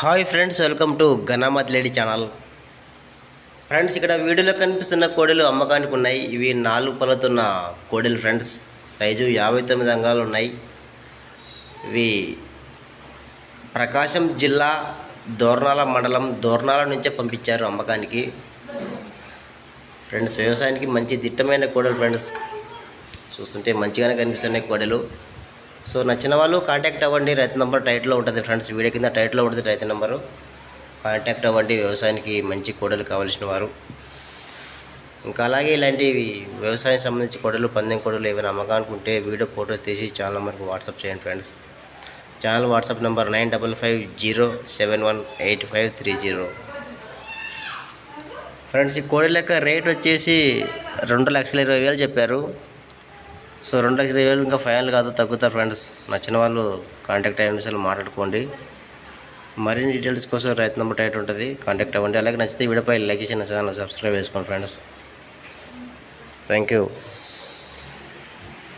Hi friends welcome to గనామత్ lady channel. Friends ఇక్కడ వీడియోలో కనిపిస్తున్న కోడెలు అమ్మకానికి ఉన్నాయి. ఇవి నాలుగు పళ్ళతున్న కోడెలు ఫ్రెండ్స్. సైజు యాభై తొమ్మిది అంగాలు ఉన్నాయి. ఇవి ప్రకాశం జిల్లా దోర్నాల మండలం దోర్నాల నుంచే పంపించారు అమ్మకానికి. ఫ్రెండ్స్ వ్యవసాయానికి మంచి దిట్టమైన కోడలు ఫ్రెండ్స్. చూస్తుంటే మంచిగానే కనిపిస్తున్నాయి కోడెలు. సో నచ్చిన వాళ్ళు కాంటాక్ట్ అవ్వండి. రైతు నెంబర్ టైట్లో ఉంటుంది ఫ్రెండ్స్. వీడియో కింద టైట్లో ఉంటుంది రైతు నెంబరు. కాంటాక్ట్ అవ్వండి. వ్యవసాయానికి మంచి కోడలు కావాల్సిన వారు. ఇంకా అలాగే ఇలాంటివి వ్యవసాయం సంబంధించి కోడలు పందెం కోడలు ఏమైనా అమ్మకానికి వీడియో ఫోటోస్ తీసి ఛానల్ నెంబర్కి వాట్సాప్ చేయండి friends. Channel WhatsApp number nine double five zero seven one eight five three zero. Friends ఈ కోడి లెక్క రేట్ వచ్చేసి రెండు లక్షల ఇరవై వేలు చెప్పారు. సో రెండు లక్షల ఇరవై వేలు ఇంకా ఫైనల్ కాదు తగ్గుతారు ఫ్రెండ్స్. నచ్చిన వాళ్ళు కాంటాక్ట్ అయ్యే సార్ మాట్లాడుకోండి. మరిన్ని డీటెయిల్స్ కోసం రైతు నెంబర్ టైట్ ఉంటుంది. కాంటాక్ట్ అవ్వండి. అలాగే నచ్చితే వీడియోపై లైక్ చేసిన ఛానల్ సబ్స్క్రైబ్ చేసుకోండి ఫ్రెండ్స్. Thank you